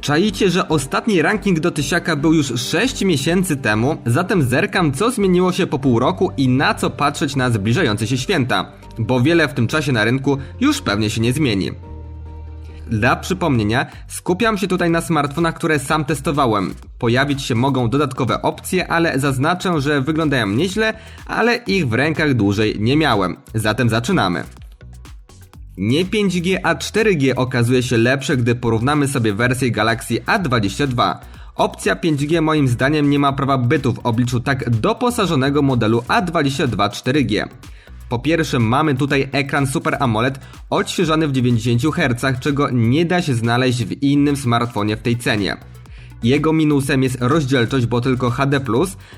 Czaicie, że ostatni ranking do tysiaka był już 6 miesięcy temu, zatem zerkam co zmieniło się po pół roku i na co patrzeć na zbliżające się święta, bo wiele w tym czasie na rynku już pewnie się nie zmieni. Dla przypomnienia, skupiam się tutaj na smartfonach, które sam testowałem. Pojawić się mogą dodatkowe opcje, ale zaznaczę, że wyglądają nieźle, ale ich w rękach dłużej nie miałem. Zatem zaczynamy. Nie 5G, a 4G okazuje się lepsze, gdy porównamy sobie wersję Galaxy A22. Opcja 5G moim zdaniem nie ma prawa bytu w obliczu tak doposażonego modelu A22 4G. Po pierwsze mamy tutaj ekran Super AMOLED odświeżany w 90 Hz, czego nie da się znaleźć w innym smartfonie w tej cenie. Jego minusem jest rozdzielczość, bo tylko HD+,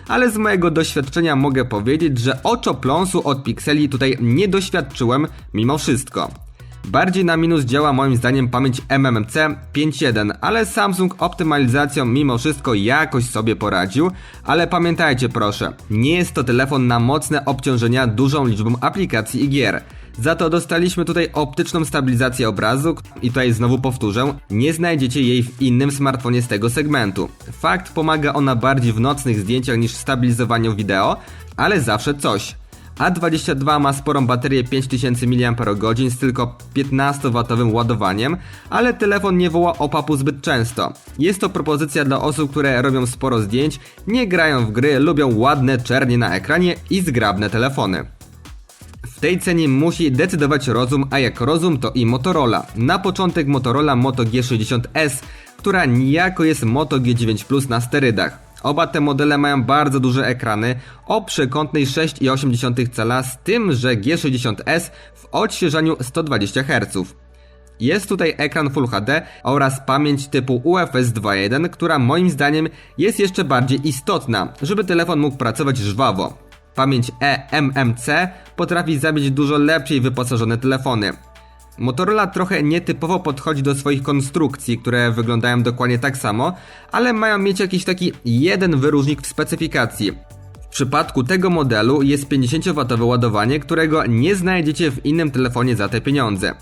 ale z mojego doświadczenia mogę powiedzieć, że oczopląsu od pikseli tutaj nie doświadczyłem mimo wszystko. Bardziej na minus działa moim zdaniem pamięć MMC 5.1, ale Samsung optymalizacją mimo wszystko jakoś sobie poradził, ale pamiętajcie proszę, nie jest to telefon na mocne obciążenia dużą liczbą aplikacji i gier. Za to dostaliśmy tutaj optyczną stabilizację obrazu i tutaj znowu powtórzę, nie znajdziecie jej w innym smartfonie z tego segmentu. Fakt pomaga ona bardziej w nocnych zdjęciach niż w stabilizowaniu wideo, ale zawsze coś. A22 ma sporą baterię 5000 mAh z tylko 15W ładowaniem, ale telefon nie woła opapu zbyt często. Jest to propozycja dla osób, które robią sporo zdjęć, nie grają w gry, lubią ładne czernie na ekranie i zgrabne telefony. W tej cenie musi decydować rozum, a jak rozum to i Motorola. Na początek Motorola Moto G60S, która niejako jest Moto G9 Plus na sterydach. Oba te modele mają bardzo duże ekrany o przekątnej 6,8 cala, z tym, że G60S w odświeżaniu 120 Hz. Jest tutaj ekran Full HD oraz pamięć typu UFS 2.1, która moim zdaniem jest jeszcze bardziej istotna, żeby telefon mógł pracować żwawo. Pamięć eMMC potrafi zabić dużo lepiej wyposażone telefony. Motorola trochę nietypowo podchodzi do swoich konstrukcji, które wyglądają dokładnie tak samo, ale mają mieć jakiś taki jeden wyróżnik w specyfikacji. W przypadku tego modelu jest 50W ładowanie, którego nie znajdziecie w innym telefonie za te pieniądze.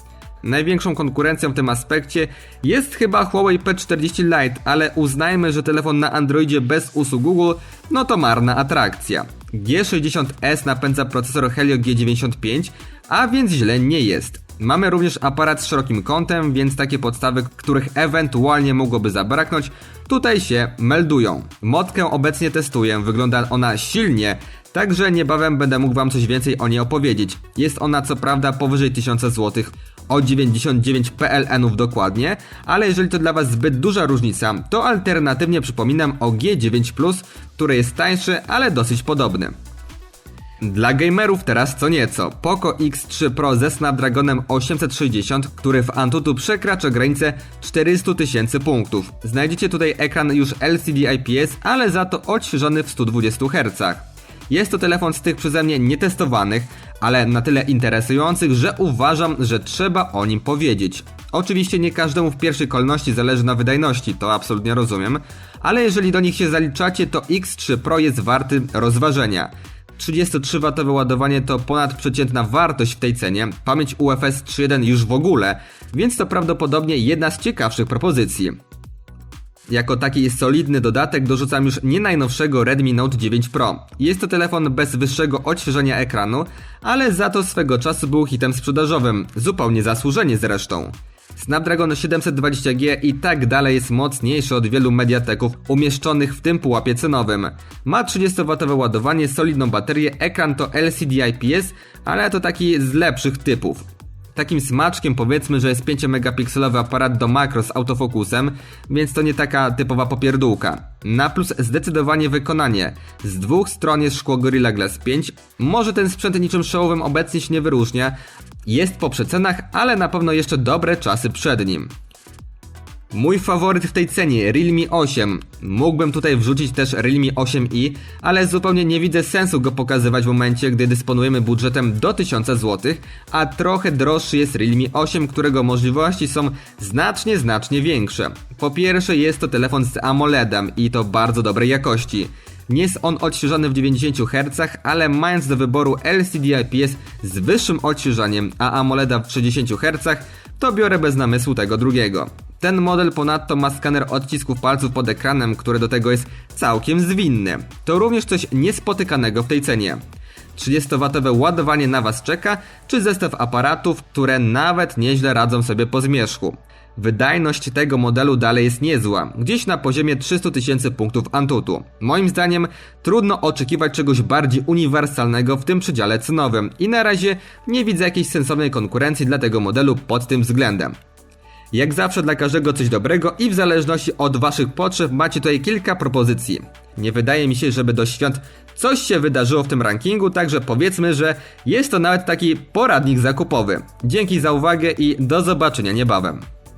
Największą konkurencją w tym aspekcie jest chyba Huawei P40 Lite, ale uznajmy, że telefon na Androidzie bez usług Google, no to marna atrakcja. G60S napędza procesor Helio G95, a więc źle nie jest. Mamy również aparat z szerokim kątem, więc takie podstawy, których ewentualnie mogłoby zabraknąć, tutaj się meldują. Motkę obecnie testuję, wygląda ona silnie, także niebawem będę mógł wam coś więcej o niej opowiedzieć. Jest ona co prawda powyżej 1000 zł, o 99 PLN-ów dokładnie, ale jeżeli to dla was zbyt duża różnica, to alternatywnie przypominam o G9+, który jest tańszy, ale dosyć podobny. Dla gamerów teraz co nieco. Poco X3 Pro ze Snapdragonem 860, który w Antutu przekracza granicę 400 tysięcy punktów. Znajdziecie tutaj ekran już LCD IPS, ale za to odświeżony w 120 Hz. Jest to telefon z tych przeze mnie nietestowanych, ale na tyle interesujących, że uważam, że trzeba o nim powiedzieć. Oczywiście nie każdemu w pierwszej kolejności zależy na wydajności, to absolutnie rozumiem, ale jeżeli do nich się zaliczacie, to X3 Pro jest warty rozważenia. 33W ładowanie to ponadprzeciętna wartość w tej cenie, pamięć UFS 3.1 już w ogóle, więc to prawdopodobnie jedna z ciekawszych propozycji. Jako taki solidny dodatek dorzucam już nie najnowszego Redmi Note 9 Pro. Jest to telefon bez wyższego odświeżenia ekranu, ale za to swego czasu był hitem sprzedażowym, zupełnie zasłużenie zresztą. Snapdragon 720G i tak dalej jest mocniejszy od wielu mediateków umieszczonych w tym pułapie cenowym. Ma 30W ładowanie, solidną baterię, ekran to LCD IPS, ale to taki z lepszych typów. Takim smaczkiem powiedzmy, że jest 5-megapikselowy aparat do makro z autofokusem, więc to nie taka typowa popierdółka. Na plus zdecydowanie wykonanie. Z dwóch stron jest szkło Gorilla Glass 5. Może ten sprzęt niczym showowym obecnie się nie wyróżnia, jest po przecenach, ale na pewno jeszcze dobre czasy przed nim. Mój faworyt w tej cenie, Realme 8. Mógłbym tutaj wrzucić też Realme 8i, ale zupełnie nie widzę sensu go pokazywać w momencie, gdy dysponujemy budżetem do 1000 zł, a trochę droższy jest Realme 8, którego możliwości są znacznie, znacznie większe. Po pierwsze jest to telefon z AMOLEDem i to bardzo dobrej jakości. Nie jest on odświeżany w 90 Hz, ale mając do wyboru LCD IPS z wyższym odświeżaniem, a AMOLEDa w 60 Hz, to biorę bez namysłu tego drugiego. Ten model ponadto ma skaner odcisków palców pod ekranem, który do tego jest całkiem zwinny. To również coś niespotykanego w tej cenie. 30W ładowanie na Was czeka, czy zestaw aparatów, które nawet nieźle radzą sobie po zmierzchu. Wydajność tego modelu dalej jest niezła, gdzieś na poziomie 300 tysięcy punktów Antutu. Moim zdaniem trudno oczekiwać czegoś bardziej uniwersalnego w tym przedziale cenowym i na razie nie widzę jakiejś sensownej konkurencji dla tego modelu pod tym względem. Jak zawsze dla każdego coś dobrego i w zależności od waszych potrzeb macie tutaj kilka propozycji. Nie wydaje mi się, żeby do świąt coś się wydarzyło w tym rankingu, także powiedzmy, że jest to nawet taki poradnik zakupowy. Dzięki za uwagę i do zobaczenia niebawem.